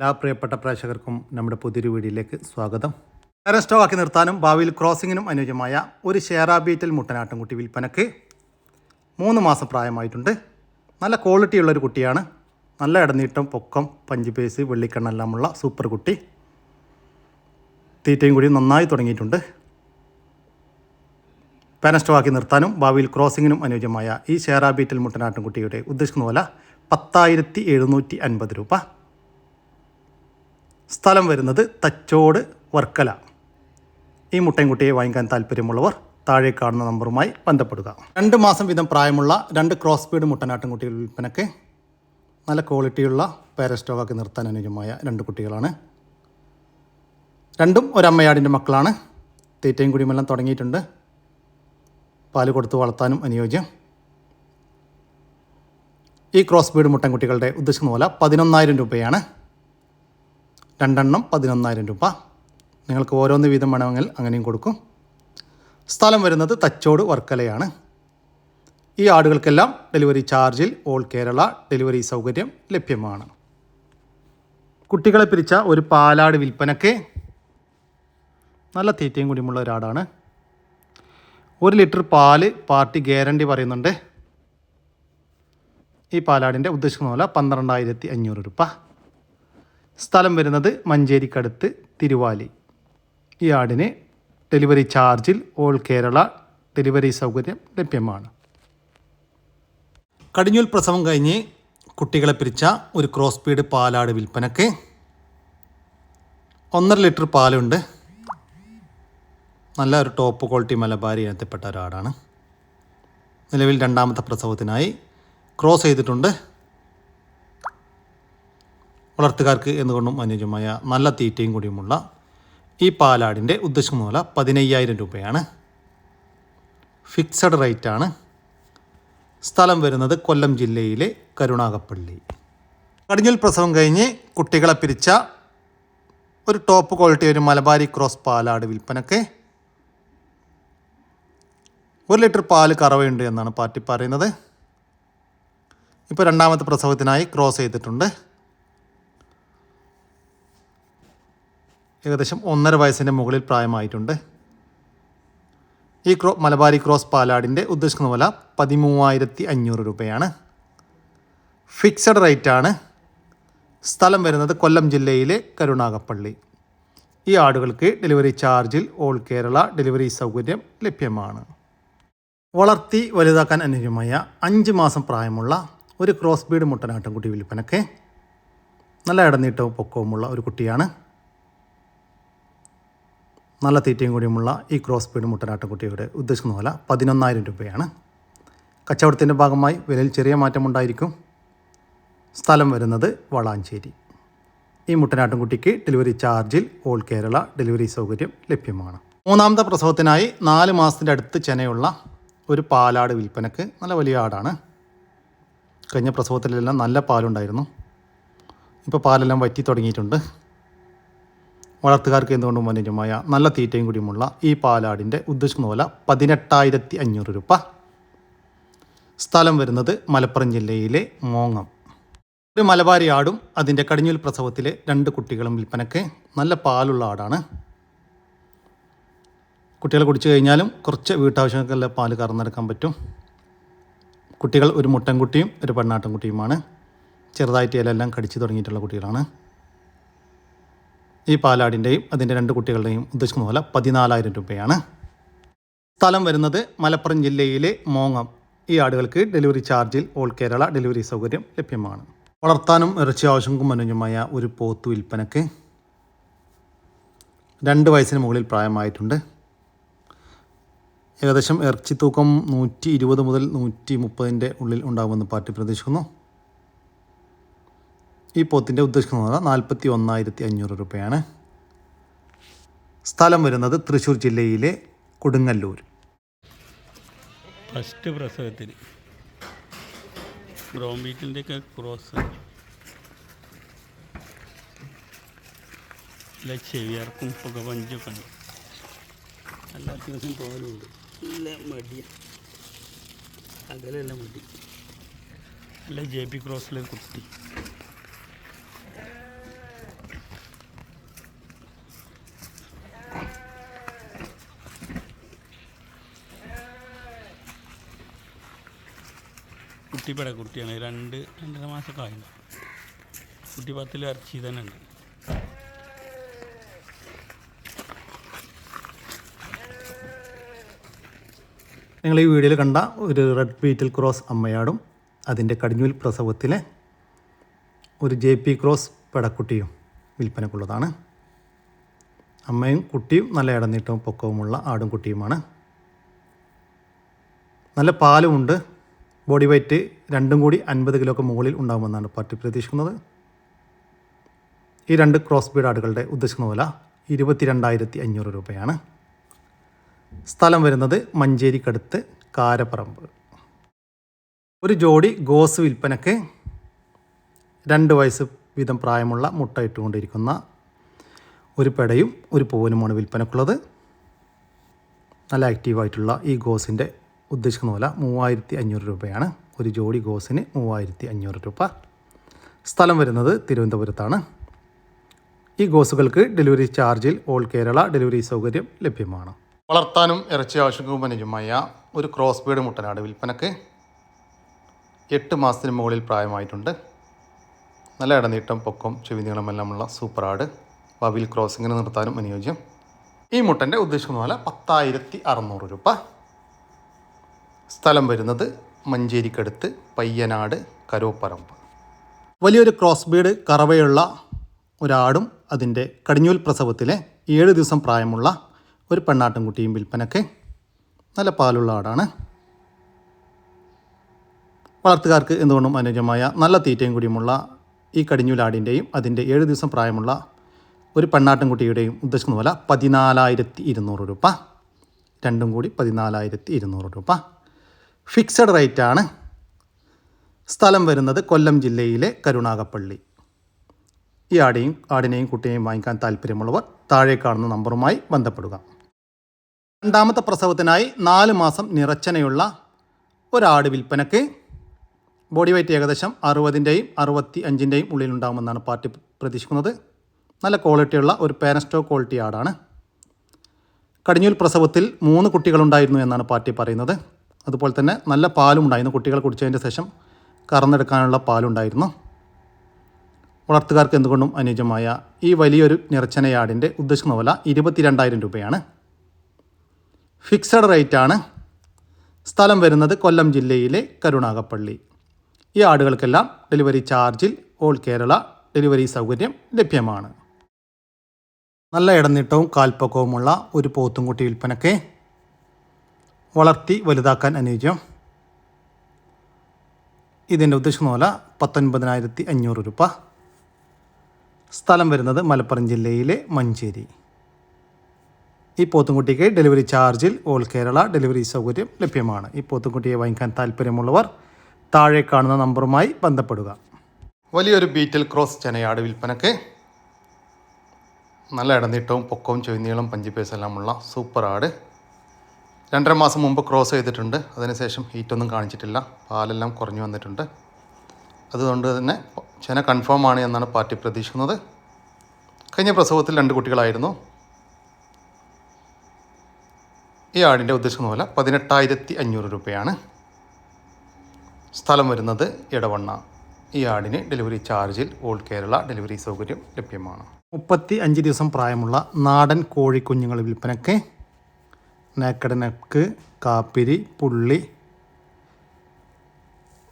എല്ലാ പ്രിയപ്പെട്ട പ്രേക്ഷകർക്കും നമ്മുടെ പുതിയൊരു വീഡിയോയിലേക്ക് സ്വാഗതം. ആക്കി നിർത്താനും ഭാവിയിൽ ക്രോസിങ്ങിനും അനുയോജ്യമായ ഒരു ഷെയറാ ബീറ്റൽ മുട്ടനാട്ടുംകുട്ടി വിൽപ്പനക്ക് മൂന്ന് മാസം പ്രായമായിട്ടുണ്ട്. നല്ല ക്വാളിറ്റിയുള്ള ഒരു കുട്ടിയാണ്. നല്ല ഇടനീട്ടം പൊക്കം പഞ്ചുപേസ് വെള്ളിക്കണ്ണെല്ലാമുള്ള സൂപ്പർ കുട്ടി. തീറ്റയും കൂടി നന്നായി തുടങ്ങിയിട്ടുണ്ട്. പാനസ്റ്റോവാക്കി നിർത്താനും ഭാവിയിൽ ക്രോസിങ്ങിനും അനുയോജ്യമായ ഈ ഷെയറാ ബീറ്റൽ മുട്ടനാട്ടുംകുട്ടിയുടെ ഉദ്ദേശിക്കുന്ന പോലെ പത്തായിരത്തി എഴുന്നൂറ്റി അൻപത് രൂപ. സ്ഥലം വരുന്നത് തച്ചോട് വർക്കല. ഈ മുട്ടൻകുട്ടിയെ വാങ്ങിക്കാൻ താല്പര്യമുള്ളവർ താഴെ കാണുന്ന നമ്പറുമായി ബന്ധപ്പെടുക. രണ്ട് മാസം വീതം പ്രായമുള്ള രണ്ട് ക്രോസ് ബീഡ് മുട്ടനാട്ടിൻകുട്ടികൾ വിൽപ്പനയ്ക്ക് നല്ല ക്വാളിറ്റിയുള്ള പാരസ്റ്റോക്കാക്കി നിർത്താൻ അനുയോജ്യമായ രണ്ട് കുട്ടികളാണ്. രണ്ടും ഒരമ്മയാടിന്റെ മക്കളാണ്. തീറ്റയും കുടിയുമെല്ലാം തുടങ്ങിയിട്ടുണ്ട്. പാൽ കൊടുത്ത് വളർത്താനും അനുയോജ്യം. ഈ ക്രോസ് ബീഡ് മുട്ടൻകുട്ടികളുടെ ഉദ്ദേശിക്കുന്ന പോലെ പതിനൊന്നായിരം രൂപയാണ്. രണ്ടെണ്ണം പതിനൊന്നായിരം രൂപ. നിങ്ങൾക്ക് ഓരോന്ന് വീതം വേണമെങ്കിൽ അങ്ങനെയും കൊടുക്കും. സ്ഥലം വരുന്നത് തച്ചോട് വർക്കലയാണ്. ഈ ആടുകൾക്കെല്ലാം ഡെലിവറി ചാർജിൽ ഓൾ കേരള ഡെലിവറി സൗകര്യം ലഭ്യമാണ്. കുട്ടികളെ പിരിച്ച ഒരു പാലാട് വിൽപ്പനയ്ക്ക് നല്ല തീറ്റയും കൂടിയുമുള്ള ഒരാടാണ്. ഒരു ലിറ്റർ പാൽ പാർട്ടി ഗ്യാരണ്ടി പറയുന്നുണ്ട്. ഈ പാലാടിന്റെ ഉദ്ദേശിക്കുന്ന പോലെ പന്ത്രണ്ടായിരത്തി അഞ്ഞൂറ് രൂപ. സ്ഥലം വരുന്നത് മഞ്ചേരിക്കടുത്ത് തിരുവാലി. ഈ ആടിന് ഡെലിവറി ചാർജിൽ ഓൾ കേരള ഡെലിവറി സൗകര്യം ലഭ്യമാണ്. കടിഞ്ഞൂൽ പ്രസവം കഴിഞ്ഞ് കുട്ടികളെ പിരിച്ച ഒരു ക്രോസ് സ്പീഡ് പാലാട് വിൽപ്പനക്ക് ഒന്നര ലിറ്റർ പാലുണ്ട്. നല്ല ഒരു ടോപ്പ് ക്വാളിറ്റി മലബാരി ഇനത്തിൽപ്പെട്ട ഒരാടാണ്. നിലവിൽ രണ്ടാമത്തെ പ്രസവത്തിനായി ക്രോസ് ചെയ്തിട്ടുണ്ട്. വളർത്തുകാർക്ക് എന്നുകൊണ്ടും അനുയോജ്യമായ നല്ല തീറ്റയും കൂടിയുമുള്ള ഈ പാലാടിന്റെ ഉദ്ദേശിക്കുന്ന വില പതിനയ്യായിരം രൂപയാണ്. ഫിക്സഡ് റേറ്റാണ്. സ്ഥലം വരുന്നത് കൊല്ലം ജില്ലയിലെ കരുണാകപ്പള്ളി കടിഞ്ഞൽ പ്രസവം കഴിഞ്ഞ് കുട്ടികളെ പിരിച്ച ഒരു ടോപ്പ് ക്വാളിറ്റി ഒരു മലബാരി ക്രോസ് പാലാട് വിൽപ്പനക്ക് ഒരു ലിറ്റർ പാൽ കറവയുണ്ട് എന്നാണ് പാർട്ടി പറയുന്നത്. ഇപ്പോൾ രണ്ടാമത്തെ പ്രസവത്തിനായി ക്രോസ് ചെയ്തിട്ടുണ്ട്. ഏകദേശം ഒന്നര വയസ്സിന്റെ മുകളിൽ പ്രായമായിട്ടുണ്ട്. ഈ ക്രോ മലബാരി ക്രോസ് പാലാടിന്റെ ഉദ്ദേശിക്കുന്ന വില പതിമൂവായിരത്തി അഞ്ഞൂറ് രൂപയാണ്. ഫിക്സഡ് റേറ്റാണ്. സ്ഥലം വരുന്നത് കൊല്ലം ജില്ലയിലെ കരുണാകപ്പള്ളി ഈ ആടുകൾക്ക് ഡെലിവറി ചാർജിൽ ഓൾ കേരള ഡെലിവറി സൗകര്യം ലഭ്യമാണ്. വളർത്തി വലുതാക്കാൻ അനുയോജ്യമായ അഞ്ച് മാസം പ്രായമുള്ള ഒരു ക്രോസ് ബീഡ് മുട്ടനാട്ടുംകുട്ടി വിൽപ്പനക്ക് നല്ല ഇടനീട്ടവും പൊക്കവുമുള്ള ഒരു കുട്ടിയാണ്. നല്ല തീറ്റയും കൂടിയുമുള്ള ഈ ക്രോസ് പീഡ് മുട്ടനാട്ടുകുട്ടിയുടെ ഉദ്ദേശിക്കുന്ന വില പതിനൊന്നായിരം രൂപയാണ്. കച്ചവടത്തിന്റെ ഭാഗമായി വിലയിൽ ചെറിയ മാറ്റമുണ്ടായിരിക്കും സ്ഥലം വരുന്നത് വളാഞ്ചേരി. ഈ മുട്ടനാട്ടുംകുട്ടിക്ക് ഡെലിവറി ചാർജിൽ ഓൾ കേരള ഡെലിവറി സൗകര്യം ലഭ്യമാണ്. മൂന്നാമത്തെ പ്രസവത്തിനായി നാല് മാസത്തിന്റെ അടുത്ത് ചെനയുള്ള ഒരു പാലാട് വിൽപ്പനക്ക് നല്ല വലിയ ആടാണ്. കഴിഞ്ഞ പ്രസവത്തിലെല്ലാം നല്ല പാലുണ്ടായിരുന്നു. ഇപ്പോൾ പാലെല്ലാം വറ്റി തുടങ്ങിയിട്ടുണ്ട്. വളർത്തുകാർക്ക് എന്തുകൊണ്ടും വന്യജമായ നല്ല തീറ്റയും കൂടിയുമുള്ള ഈ പാലാടിന്റെ ഉദ്ദേശിക്കുന്ന വില പതിനെട്ടായിരത്തി അഞ്ഞൂറ് രൂപ. സ്ഥലം വരുന്നത് മലപ്പുറം ജില്ലയിലെ മോങ്ങം. ഒരു മലബാരി ആടും അതിന്റെ കടിഞ്ഞൂൽ പ്രസവത്തിലെ രണ്ട് കുട്ടികളും വിൽപ്പനക്ക് നല്ല പാലുള്ള ആടാണ്. കുട്ടികൾ കുടിച്ചു കഴിഞ്ഞാലും കുറച്ച് വീട്ടാവശ്യങ്ങൾക്കെല്ലാം പാൽ കറന്നെടുക്കാൻ പറ്റും. കുട്ടികൾ ഒരു മുട്ടൻകുട്ടിയും ഒരു പെണ്ണാട്ടൻകുട്ടിയുമാണ്. ചെറുതായിട്ട് ഇലയെല്ലാം കടിച്ചു തുടങ്ങിയിട്ടുള്ള കുട്ടികളാണ്. ഈ പാലാടിന്റെയും അതിന്റെ രണ്ട് കുട്ടികളുടെയും ഉദ്ദേശിക്കുന്ന പോലെ പതിനാലായിരം രൂപയാണ്. സ്ഥലം വരുന്നത് മലപ്പുറം ജില്ലയിലെ മോങ്ങം. ഈ ആടുകൾക്ക് ഡെലിവറി ചാർജിൽ ഓൾ കേരള ഡെലിവറി സൗകര്യം ലഭ്യമാണ്. വളർത്താനും ഇറച്ചി ആവശ്യങ്ങൾക്കും അനുയോജ്യമായ ഒരു പോത്ത് വിൽപ്പനക്ക് രണ്ട് വയസ്സിന് മുകളിൽ പ്രായമായിട്ടുണ്ട്. ഏകദേശം ഇറച്ചി തൂക്കം നൂറ്റി ഇരുപത് മുതൽ നൂറ്റി മുപ്പതിന്റെ ഉള്ളിൽ ഉണ്ടാകുമെന്ന് പാർട്ടി പ്രതീക്ഷിക്കുന്നു. ഈ പോത്തിന്റെ ഉദ്ദേശിക്കുന്നത് നാൽപ്പത്തി ഒന്നായിരത്തി അഞ്ഞൂറ് രൂപയാണ്. സ്ഥലം വരുന്നത് തൃശ്ശൂർ ജില്ലയിലെ കൊടുങ്ങല്ലൂർ. ഫസ്റ്റ് പ്രസവത്തിൽ ബ്രോംബീറ്റിന്റെ ഒക്കെ ക്രോസ്. അല്ല ചെവിയർക്കും പുകപഞ്ചൊക്കെ ഉണ്ട്. എല്ലാ ദിവസവും പോകലുണ്ട് നല്ല മടിയ അകലെല്ലാം മടി. അല്ല ജെ പി ക്രോസിലെ കുട്ടി. കുട്ടിപ്പട കുട്ടിയാണ്. രണ്ട് രണ്ടര മാസമൊക്കെ ആയിട്ടുണ്ട് കുട്ടി പത്തിൽ ഇറച്ചി തന്നെ ഉണ്ട്. നിങ്ങൾ ഈ വീഡിയോയിൽ കണ്ട ഒരു റെഡ് ബീറ്റിൽ ക്രോസ് അമ്മയാടും അതിന്റെ കടിഞ്ഞൂൽ പ്രസവത്തിലെ ഒരു ജെ പി ക്രോസ് പെടക്കുട്ടിയും വിൽപ്പനക്കുള്ളതാണ്. അമ്മയും കുട്ടിയും നല്ല ഇടനീട്ടവും പൊക്കവുമുള്ള ആടും കുട്ടിയുമാണ്. നല്ല പാലുമുണ്ട്. ബോഡി വെയ്റ്റ് രണ്ടും കൂടി അൻപത് കിലോക്ക് മുകളിൽ ഉണ്ടാകുമെന്നാണ് പാർട്ടി പ്രതീക്ഷിക്കുന്നത്. ഈ രണ്ട് ക്രോസ് ബീഡ് ആടുകളുടെ ഉദ്ദേശിക്കുന്ന വില ഇരുപത്തി രണ്ടായിരത്തി അഞ്ഞൂറ് രൂപയാണ്. സ്ഥലം വരുന്നത് മഞ്ചേരിക്കടുത്ത് കാരപ്പറമ്പ്. ഒരു ജോഡി ഗോസ് വിൽപ്പനയ്ക്ക് രണ്ട് വയസ്സ് വീതം പ്രായമുള്ള മുട്ട ഇട്ടുകൊണ്ടിരിക്കുന്ന ഒരു പെടയും ഒരു പൂവനുമാണ് വിൽപ്പനക്കുള്ളത്. നല്ല ആക്റ്റീവായിട്ടുള്ള ഈ ഗോസിന്റെ ഉദ്ദേശിക്കുന്ന പോലെ മൂവായിരത്തി അഞ്ഞൂറ് രൂപയാണ്. ഒരു ജോഡി ഗോസിന് മൂവായിരത്തി അഞ്ഞൂറ് രൂപ. സ്ഥലം വരുന്നത് തിരുവനന്തപുരത്താണ്. ഈ ഗോസുകൾക്ക് ഡെലിവറി ചാർജിൽ ഓൾ കേരള ഡെലിവറി സൗകര്യം ലഭ്യമാണ്. വളർത്താനും ഇറച്ചി ആവശ്യങ്ങൾക്കും അനുജമായ ഒരു ക്രോസ് ബീഡ് മുട്ടനാട് വിൽപ്പനക്ക് എട്ട് മാസത്തിന് മുകളിൽ പ്രായമായിട്ടുണ്ട്. നല്ല ഇടനീട്ടം പൊക്കം ചെവി നീളമെല്ലാമുള്ള സൂപ്പർ ആട് വവിൽ ക്രോസിങ്ങിന് നിർത്താനും അനുയോജ്യം. ഈ മുട്ടന്റെ ഉദ്ദേശിക്കുന്ന പോലെ പത്തായിരത്തി അറുന്നൂറ് രൂപ. സ്ഥലം വരുന്നത് മഞ്ചേരിക്കടുത്ത് പയ്യനാട് കരോപ്പറമ്പ്. വലിയൊരു ക്രോസ് ബീഡ് കറവയുള്ള ഒരാടും അതിന്റെ കടിഞ്ഞൂൽ പ്രസവത്തിലെ ഏഴ് ദിവസം പ്രായമുള്ള ഒരു പെണ്ണാട്ടുംകുട്ടിയും വിൽപ്പനയ്ക്ക് നല്ല പാലുള്ള ആടാണ്. വളർത്തുകാർക്ക് എന്തുകൊണ്ടും അനുയോജ്യമായ നല്ല തീറ്റയും കൂടിയുമുള്ള ഈ കടിഞ്ഞൂലാടിന്റെയും അതിന്റെ ഏഴ് ദിവസം പ്രായമുള്ള ഒരു പെണ്ണാട്ടുംകുട്ടിയുടെയും ഉദ്ദേശിക്കുന്ന പോലെ പതിനാലായിരത്തി ഇരുന്നൂറ് രൂപ. രണ്ടും കൂടി പതിനാലായിരത്തി ഇരുന്നൂറ് രൂപ. ഫിക്സഡ് റേറ്റ് ആണ് സ്ഥലം വരുന്നത് കൊല്ലം ജില്ലയിലെ കരുണാകപ്പള്ളി ഈ ആടെയും ആടിനെയും കുട്ടിയെയും വാങ്ങിക്കാൻ താല്പര്യമുള്ളവർ താഴെ കാണുന്ന നമ്പറുമായി ബന്ധപ്പെടുക. രണ്ടാമത്തെ പ്രസവത്തിനായി നാല് മാസം നിറച്ചനയുള്ള ഒരാട് വിൽപ്പനയ്ക്ക് ബോഡി വെയ്റ്റ് ഏകദേശം അറുപതിന്റെയും അറുപത്തി അഞ്ചിന്റെയും ഉള്ളിലുണ്ടാകുമെന്നാണ് പാർട്ടി പ്രതീക്ഷിക്കുന്നത്. നല്ല ക്വാളിറ്റിയുള്ള ഒരു പാനസ്റ്റോ ക്വാളിറ്റി ആടാണ്. കടിഞ്ഞൂൽ പ്രസവത്തിൽ മൂന്ന് കുട്ടികളുണ്ടായിരുന്നു എന്നാണ് പാർട്ടി പറയുന്നത്. അതുപോലെ തന്നെ നല്ല പാലും ഉണ്ടായിരുന്നു കുട്ടികൾ കുടിച്ചതിന്റെ ശേഷം കറന്നെടുക്കാനുള്ള പാലുണ്ടായിരുന്നു. വളർത്തുകാർക്ക് എന്തുകൊണ്ടും അനുയോജ്യമായ ഈ വലിയൊരു നിറച്ചനയാടിന്റെ ഉദ്ദേശിക്കുന്ന വില ഇരുപത്തിരണ്ടായിരം രൂപയാണ്. ഫിക്സഡ് റേറ്റാണ്. സ്ഥലം വരുന്നത് കൊല്ലം ജില്ലയിലെ കരുണാകപ്പള്ളി ഈ ആടുകൾക്കെല്ലാം ഡെലിവറി ചാർജിൽ ഓൾ കേരള ഡെലിവറി സൗകര്യം ലഭ്യമാണ്. നല്ല ഇടനീട്ടവും കാൽപ്പക്കവുമുള്ള ഒരു പോത്തുംകുട്ടി വിൽപ്പനയ്ക്ക് വളർത്തി വലുതാക്കാൻ അനുയോജ്യം. ഇതിന്റെ ഉദ്ദേശം പോലെ പത്തൊൻപതിനായിരത്തി അഞ്ഞൂറ് രൂപ. സ്ഥലം വരുന്നത് മലപ്പുറം ജില്ലയിലെ മഞ്ചേരി. ഈ പോത്തുംകുട്ടിക്ക് ഡെലിവറി ചാർജിൽ ഓൾ കേരള ഡെലിവറി സൗകര്യം ലഭ്യമാണ്. ഈ പോത്തുംകുട്ടിയെ വാങ്ങിക്കാൻ താല്പര്യമുള്ളവർ താഴെ കാണുന്ന നമ്പറുമായി ബന്ധപ്പെടുക. വലിയൊരു ബീറ്റൽ ക്രോസ് ചെനയാട് വിൽപ്പനക്ക് നല്ല ഇടനീട്ടവും പൊക്കവും ചൊയ്നീളം പഞ്ചിപ്പേസ് എല്ലാമുള്ള സൂപ്പർ ആട്. രണ്ടര മാസം മുമ്പ് ക്രോസ് ചെയ്തിട്ടുണ്ട്. അതിനുശേഷം ഹീറ്റൊന്നും കാണിച്ചിട്ടില്ല. പാലെല്ലാം കുറഞ്ഞു വന്നിട്ടുണ്ട്. അതുകൊണ്ട് തന്നെ ചെന കൺഫേം ആണ് എന്നാണ് പാർട്ടി പ്രതീക്ഷിക്കുന്നത്. കഴിഞ്ഞ പ്രസവത്തിൽ രണ്ട് കുട്ടികളായിരുന്നു. ഈ ആടിന്റെ ഉദ്ദേശിക്കുന്ന പോലെ പതിനെട്ടായിരത്തി അഞ്ഞൂറ് രൂപയാണ്. സ്ഥലം വരുന്നത് ഇടവണ്ണ ഈ ആടിന് ഡെലിവറി ചാർജിൽ ഓൾ കേരള ഡെലിവറി സൗകര്യം ലഭ്യമാണ്. മുപ്പത്തി അഞ്ച് ദിവസം പ്രായമുള്ള നാടൻ കോഴിക്കുഞ്ഞുങ്ങൾ വിൽപ്പനയ്ക്ക് നേക്കഡ് നെക്ക് കാപ്പിരി പുള്ളി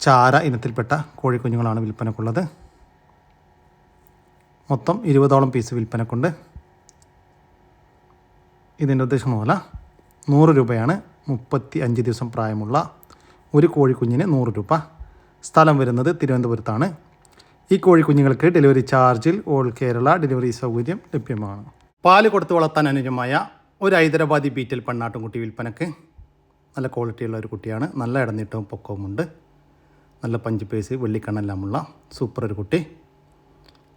ചാര ഇനത്തിൽപ്പെട്ട കോഴിക്കുഞ്ഞുങ്ങളാണ് വിൽപ്പനക്കുള്ളത്. മൊത്തം ഇരുപതോളം പീസ് വിൽപ്പനക്കുണ്ട്. ഇതിന്റെ ഉദ്ദേശം പോലെ നൂറ് രൂപയാണ് മുപ്പത്തി അഞ്ച് ദിവസം പ്രായമുള്ള ഒരു കോഴിക്കുഞ്ഞിന് നൂറ് രൂപ. സ്ഥലം വരുന്നത് തിരുവനന്തപുരത്താണ്. ഈ കോഴിക്കുഞ്ഞുങ്ങൾക്ക് ഡെലിവറി ചാർജിൽ ഓൾ കേരള ഡെലിവറി സൗകര്യം ലഭ്യമാണ്. പാൽ കൊടുത്ത് വളർത്താൻ അനുയോജ്യമായ ഒരു ഹൈദരാബാദി ബീറ്റൽ പെണ്ണാട്ടുംകുട്ടി വിൽപ്പനക്ക്. നല്ല ക്വാളിറ്റിയുള്ള ഒരു കുട്ടിയാണ്. നല്ല ഇടനീട്ടവും പൊക്കവുമുണ്ട് നല്ല പഞ്ച് പേസ് വെള്ളിക്കണ്ണെല്ലാമുള്ള സൂപ്പർ ഒരു കുട്ടി.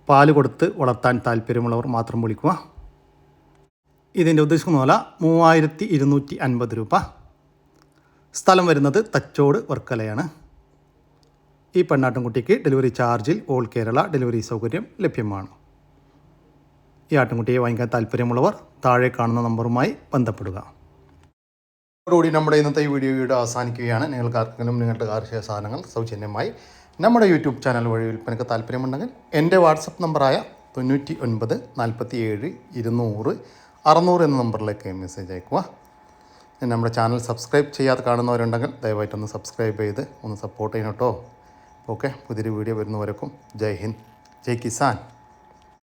പാൽ കൊടുത്ത് വളർത്താൻ താല്പര്യമുള്ളവർ മാത്രം വിളിക്കുക. ഇതിന്റെ ഉദ്ദേശിക്കുന്ന പോലെ മൂവായിരത്തി ഇരുന്നൂറ്റി അൻപത് രൂപ. സ്ഥലം വരുന്നത് തച്ചോട് വർക്കലയാണ്. ഈ പെണ്ണാട്ടുംകുട്ടിക്ക് ഡെലിവറി ചാർജിൽ ഓൾ കേരള ഡെലിവറി സൗകര്യം ലഭ്യമാണ്. ഈ ആട്ടിൻകുട്ടിയെ വാങ്ങിക്കാൻ താല്പര്യമുള്ളവർ താഴെ കാണുന്ന നമ്പറുമായി ബന്ധപ്പെടുക. അതോടുകൂടി നമ്മുടെ ഇന്നത്തെ ഈ വീഡിയോ ഇവിടെ അവസാനിക്കുകയാണ്. നിങ്ങൾക്ക് ആർക്കെങ്കിലും നിങ്ങളുടെ കാർഷിക സാധനങ്ങൾ സൗജന്യമായി നമ്മുടെ യൂട്യൂബ് ചാനൽ വഴി വിൽപ്പനയ്ക്ക് താല്പര്യമുണ്ടെങ്കിൽ എന്റെ വാട്സപ്പ് നമ്പറായ തൊണ്ണൂറ്റി ഒൻപത് നാൽപ്പത്തി ഏഴ് ഇരുന്നൂറ് അറുന്നൂറ് എന്ന നമ്പറിലേക്ക് മെസ്സേജ് അയക്കുക നമ്മുടെ ചാനൽ സബ്സ്ക്രൈബ് ചെയ്യാതെ കാണുന്നവരുണ്ടെങ്കിൽ ദയവായിട്ടൊന്ന് സബ്സ്ക്രൈബ് ചെയ്ത് ഒന്ന് സപ്പോർട്ട് ചെയ്യണം കേട്ടോ. ഓക്കെ പുതിയൊരു വീഡിയോ വരുന്നവരേക്കും ജയ് ഹിന്ദ് ജയ് കിസാൻ.